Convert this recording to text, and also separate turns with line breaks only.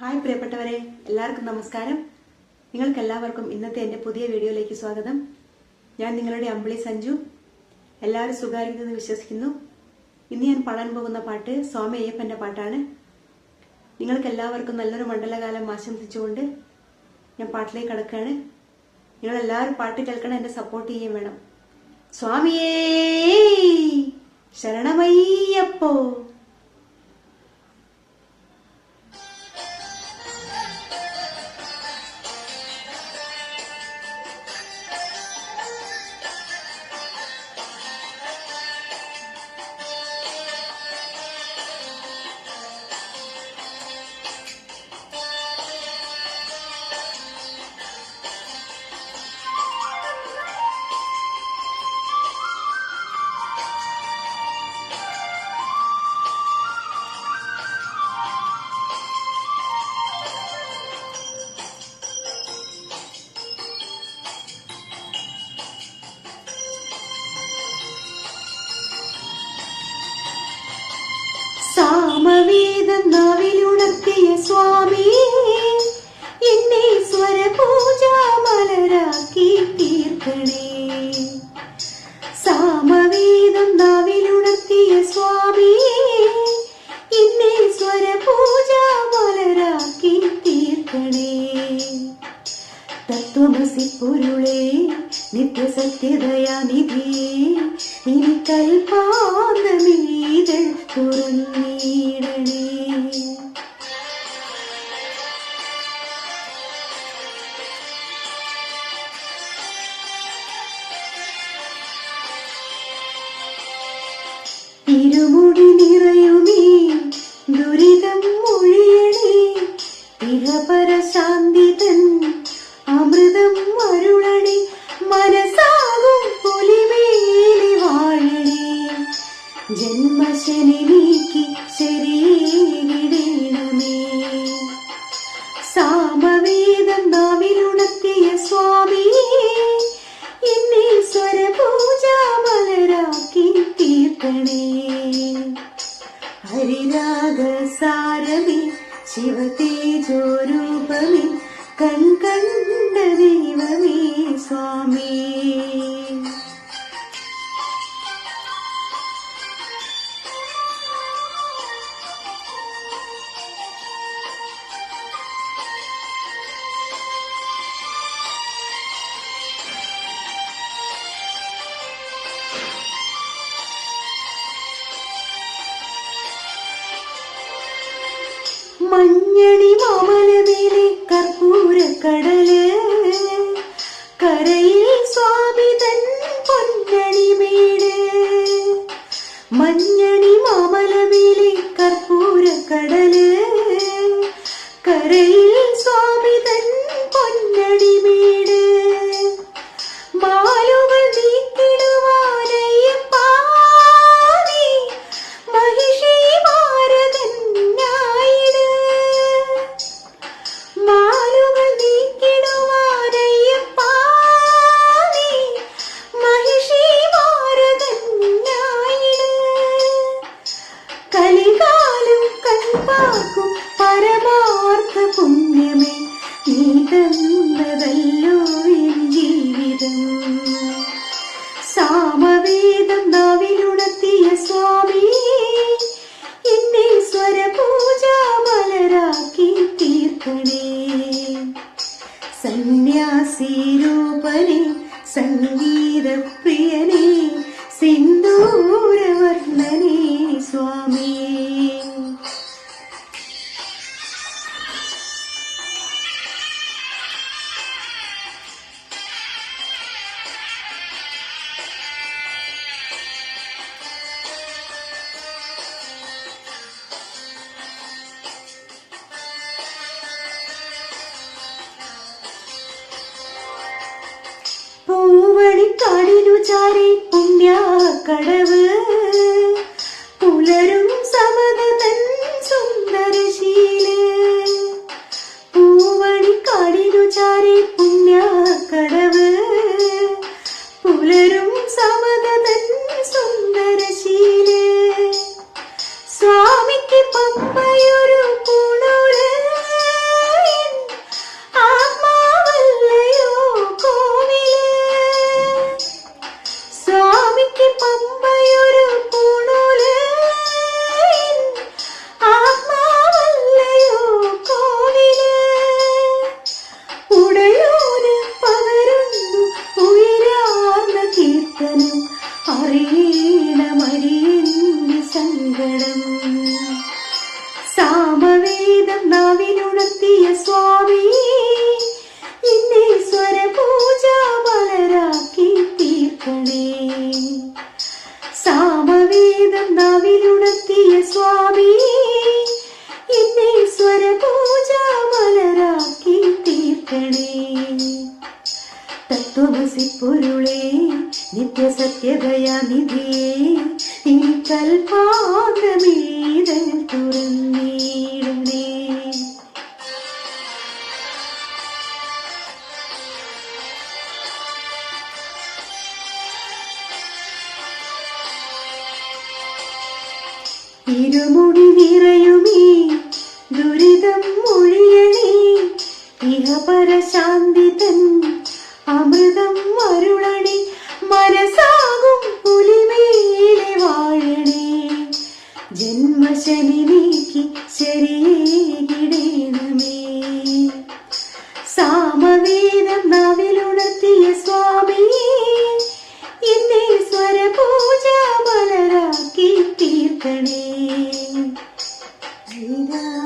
Hi പ്രിയപ്പെട്ടവരെ എല്ലാവർക്കും നമസ്കാരം. നിങ്ങൾക്ക് എല്ലാവർക്കും ഇന്നത്തെ എന്റെ പുതിയ വീഡിയോയിലേക്ക് സ്വാഗതം. ഞാൻ നിങ്ങളുടെ അമ്പിളി സഞ്ജു. എല്ലാവരും സുഖായിരിക്കുമെന്ന് വിശ്വസിക്കുന്നു. ഇന്ന് ഞാൻ പാടാൻ പോകുന്ന പാട്ട് സ്വാമി അയ്യപ്പന്റെ പാട്ടാണ്. നിങ്ങൾക്ക് എല്ലാവർക്കും നല്ലൊരു മണ്ഡലകാലം ആശംസിച്ചുകൊണ്ട് ഞാൻ പാട്ടിലേക്ക് കടക്കുകയാണ്. നിങ്ങളെല്ലാവരും പാട്ട് കേൾക്കണം എന്നെ സപ്പോർട്ട് ചെയ്യുകയും വേണം. സ്വാമിയേ ശരണമയ്യപ്പോ. സാമവേദം നാവിലുണർത്തിയ സ്വാമി എന്നെ സ്വരപൂജ മലരാക്കി തീർക്കണേ. തത്വമസി പൊരുളേ നിത്യസത്യദയാനിധിയേ ഇനി കൽപ്പാന്തമീതൾ തുറന്നീടണേ ഇരുമുടി നിറയുമീ തീർക്കണേ ഹരിരാഗസാരമേ ശിവതേജോരൂപമേ കൺകണ്ട ദൈവമേ സ്വാമി. മഞ്ഞണി കർപ്പൂര കർപ്പൂരക്കടൽ. കരയിൽ സ്വാമി തൻ പൊന്നണി വീട് മഞ്ഞണി കർപ്പൂര കർപ്പൂരക്കടൽ. കരയിൽ തന്നതല്ലോ എൻ ജീവിതം സാമവേദം നാവിലുണർത്തിയ സ്വാമി എന്നെ സ്വരപൂജ മലരാക്കി തീർക്കണേ. സന്യാസീരൂപനെ സംഗീതപ്രിയനെ പൂവണിക്കാടിനു പുണ്യ പുണ്യാക്കടവ് mama. സത്യദയാനിധിയേ ഈ കൽപാന്തമീതൽ തുറന്നീടണേ ഇരുമുടി നിറയുമേ ദുരിതം മൊഴിയണേ ഇഹപരശാന്തി തൻ അമൃതം അരുളണേ മനസാകും പുലിമേലെ വാഴണേ. ജന്മശനി നീക്കി ശരിയേകിടേണമേ സാമവേദം നവിലുണർത്തിയ സ്വാമി എന്നെ സ്വരപൂജ മലരാക്കി തീർക്കണേ. ശ്രീരാഗസാരമേ